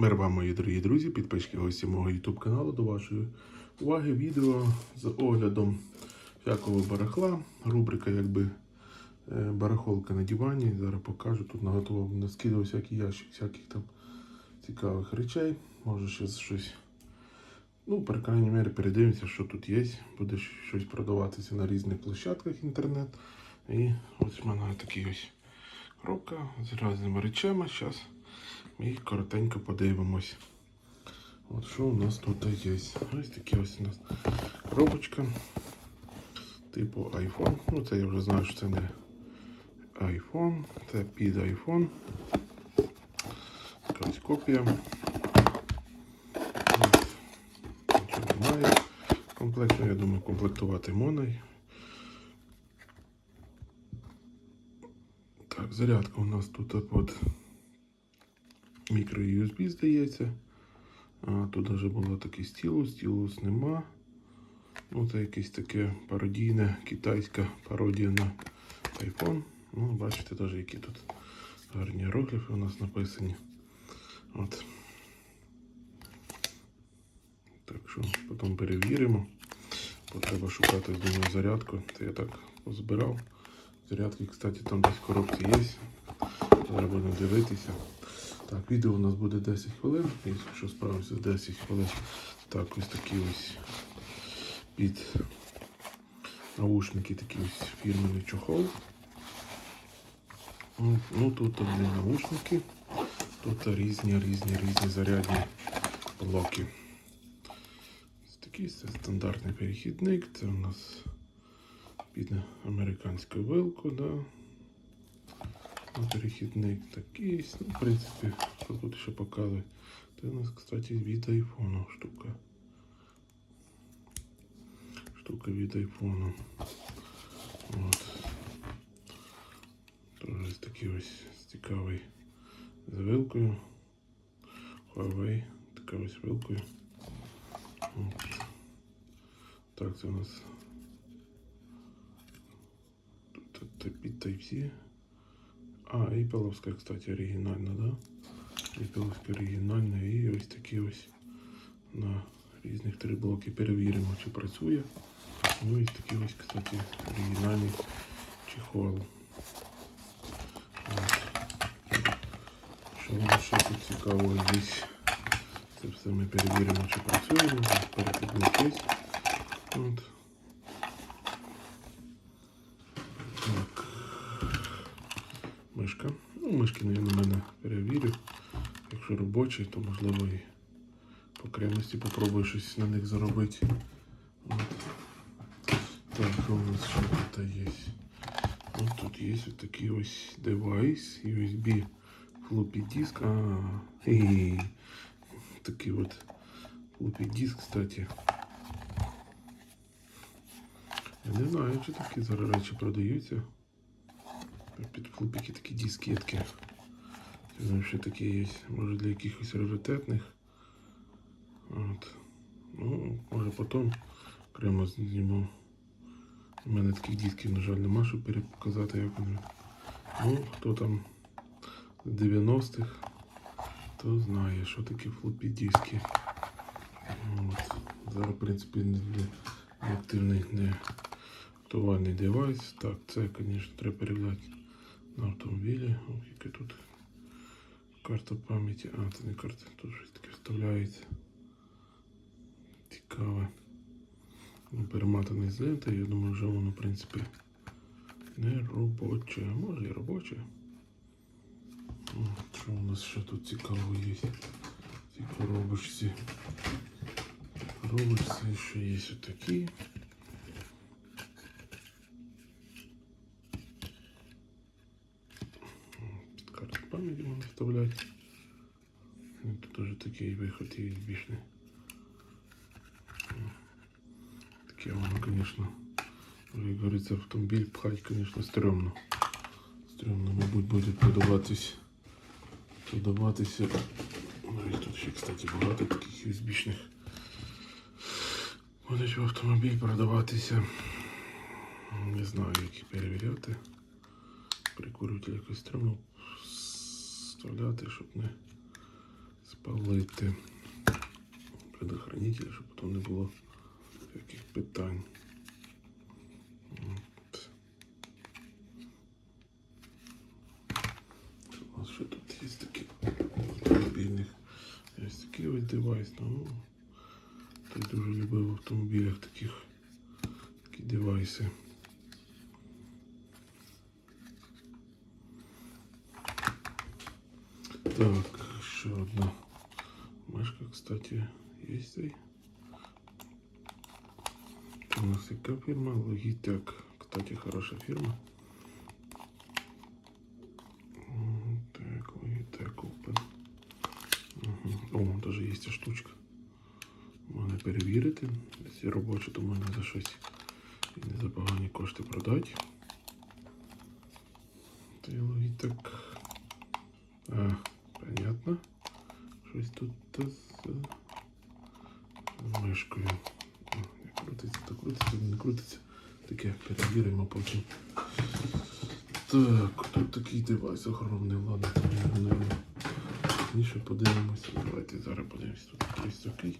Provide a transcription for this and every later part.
Мир вам, мої дорогі друзі, підписчики гості мого YouTube каналу. До вашої уваги відео з оглядом всякого барахла. Рубрика якби е, барахолка на дивані. Зараз покажу. Тут наготово наскидав всякий ящик, всяких там цікавих речей. Може ще щось. Ну, по крайній мірі, передивимося, що тут є. Буде щось продаватися на різних площадках інтернет. І ось в мене такий ось коробка з різними речами. Зараз ми коротенько подивимось. От що у нас тут є. Ось такі ось у нас коробочка. Типу iPhone. Ну це я вже знаю, що це не iPhone, це під iPhone. Така ось копія. Нічого немає. Комплектно, я думаю, комплектувати можна. Так, зарядка у нас тут от мікро USB здається. А, тут вже було такий стілус, стілус нема. Ну, це якесь таке пародійне китайська пародія на iPhone. Ну, бачите, теж які тут гарні іерогліфи у нас написані. От. Так що потім перевіримо. Бо треба шукати думаю, зарядку. Це я так позбирав. Зарядки, кстати, там десь коробці є. Зараз будемо дивитися. Так, відео у нас буде 10 хвилин. Якщо справимося з 10 хвилин. Так, ось такі ось під наушники, такий ось фірменний чохол. Ну, ну тут одні наушники. Тут різні, різні, різні зарядні блоки. Ось такий це стандартний перехідник. Це у нас під американську вилку, да. Ну, Перехідник такий. Ну, в принципі, що тут ще показує. Це у нас, кстати, від айфону штука. Штука від айфону. От. Тоже ось такий ось цікавий з вилкою. Huawei. Така ось вилкою. От. Так, це у нас тут це під Type-C. А, Apple, кстати, оригінальна, да? Apple оригінальна і ось такі ось на різних три блоки перевіримо, чи працює. Ну і такий ось, кстати, оригінальний чехол. Що нас ще тут цікаво здесь? Це все ми перевіримо, чи працює. Перехідник є. От. Так. Мишка. Ну, мишки, мабуть, на мене перевірю. Робочі, то можливо і по окремості попробую щось на них заробити. От. Так, у нас ще тут є? Ну, тут є ось такий ось девайс, USB floppy диск. А, і такий от floppy диск, кстати. Я не знаю, чи такі зараз речі продаються. Під флупіки такі дискетки. Знаю, що такі є. Може для якихось раритетних. От. Ну, може потім окремо зніму. У мене таких дисків, на жаль, нема, щоб перепоказати, як вони. Ну, хто там з 90-х, то знає, що таке флопі диски. От. Зараз, в принципі, не, не активний не актуальний девайс. Так, це, звісно, треба переглядати на автомобілі. Ох, яка тут карта пам'яті. А, це не карта, тут щось таке вставляється. Цікаве. Ну, Перематаний з ленти, я думаю, вже воно, в принципі, не робоче. Може і робоче. Що у нас ще тут цікаво є? Ці коробочці. Коробочці ще є отакі. Карту пам'яті можна вставляти. Теж такий виход є більшний. Таке воно, звісно, як говориться, автомобіль пхать, звісно, стрьомно. Стрьомно, мабуть, буде продаватись. Продаватися. Ну і тут ще, кстати, багато таких USB-шних. Будуть в автомобіль продаватися. Не знаю, як їх перевіряти. Прикурюватель якось треба вставляти, щоб не спалити предохранитель, щоб потім не було яких питань. У нас ще тут є такі автомобільних. Є такий ось девайс. Ну, я дуже любив в автомобілях таких такі девайси. Так, еще одна мышка, кстати, есть и. Это у нас яка фирма? Logitech. Кстати, хорошая фирма. М, Так, Logitech Open. Угу. О, даже є ця штучка. Можна перевірити, якщо робоче, то можна за щось і не за погані кошти продати. Та й Logitech. А, понятно. Щось тут з з мишкою. Не крутиться, то крутиться, не крутиться. Таке перевіримо потім. Так, тут такий девайс огромний, ладно, там не пізніше подивимося. Давайте зараз подивимось. Тут якийсь такий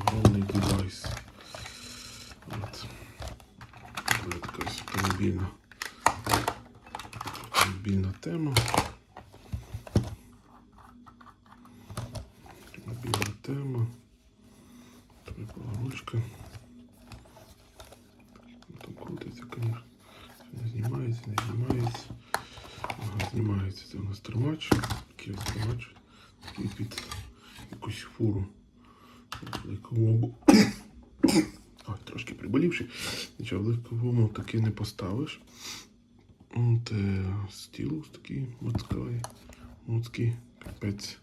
огромний девайс. От. Така автомобільна. Автомобільна тема. Мобільна тема. Трипова ручка. Ну, Там крутиться, звісно. Не знімається, не знімається. Ага, знімається. Це у нас тримач. Такий тримач. Такий під якусь фуру. Легковому. Ой, трошки приболівши. Нічого, в легковому таки не поставиш. От, е, стілус такий моцкий. Моцкий. Капець.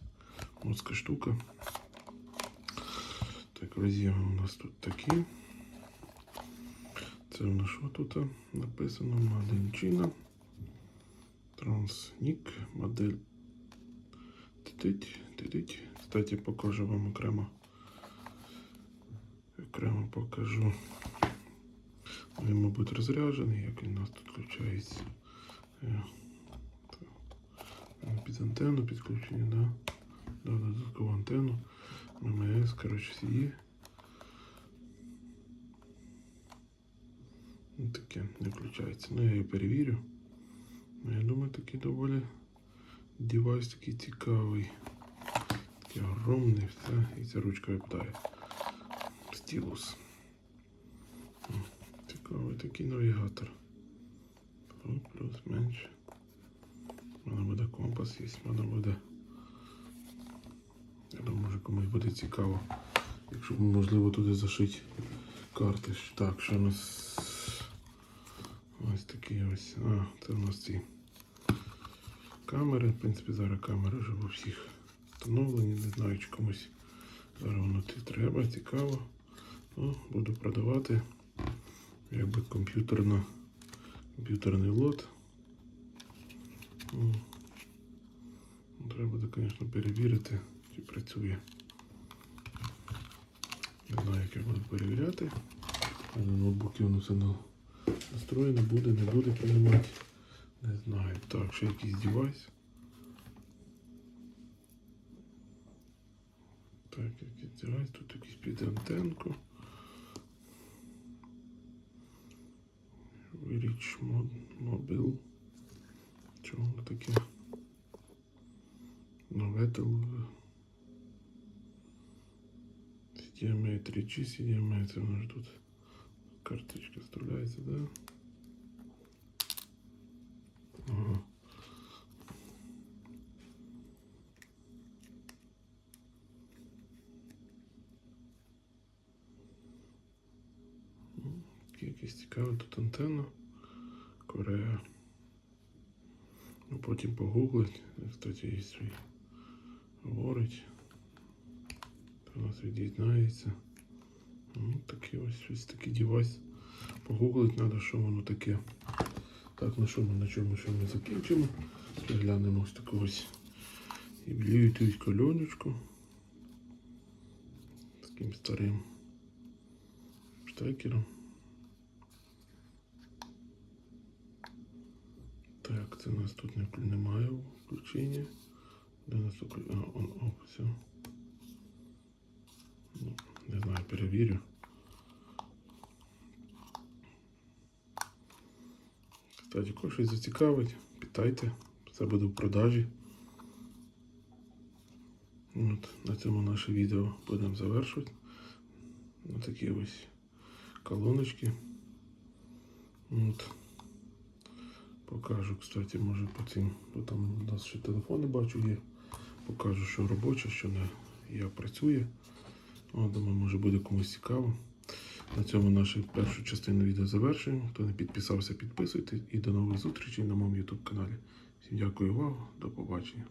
Моцка штука. Так, роз'єми у нас тут такі. Це у нас що тут написано? Маденчина. Трансник. Модель. Титить, титить. Кстати, покажу вам окремо. Окремо покажу. Він, мабуть, розряджений, як він у нас тут включається. Е. Він Під антенну підключення, да? Да, додаткову антенну. ММС, коротше, всі є. Таке не включається. Ну, я її перевірю. Ну, я думаю, такий доволі девайс такий цікавий. Такий огромний, все. І ця ручка випадає. Стілус. Цікавий такий навігатор. Плюс менше. У мене буде компас, є, в мене буде. Я думаю, може комусь буде цікаво. Якщо можливо туди зашити карти. Так, що у нас ось такі ось. А, це у нас ці камери. В принципі, зараз камери вже у всіх встановлені. Не знаю, чи комусь зараз воно треба, цікаво. Ну, буду продавати якби комп'ютерно, комп'ютерний лот. Ну, Треба буде, звісно, перевірити, чи працює. Не знаю, як я буду перевіряти. А на ноутбуці воно все на- настроєно, буде, не буде приймати. Не знаю. Так, ще якийсь девайс. Так, якийсь девайс, тут якийсь під антенку. Rich Mobile. Чого таке? Novetel. CDMA 3G, CDMA, це тут карточка вставляється, да? Ага. Таке тут антенна. Корея. Ну, потім погуглить. Кстати, є свій говорить. У нас від'єднається. Ну, такий ось щось такий девайс. Погуглить треба, що воно таке. Так, на що ми на чому що ми закінчимо. Приглянемо ось таку ось кольоночку. З таким старим штекером. Так, це у нас тут немає включення. Де нас? А, он, о, все. Перевірю. Кстати, кого щось зацікавить, питайте. Це буде в продажі. От, на цьому наше відео будемо завершувати. Ось такі ось колоночки. От. Покажу, кстати, може по цим, бо там у нас ще телефони бачу є. Покажу, що робоче, що не як працює. О, думаю, може буде комусь цікаво. На цьому нашу першу частину відео завершуємо. Хто не підписався, підписуйтесь і до нових зустрічей на моєму YouTube каналі. Всім дякую увагу, до побачення.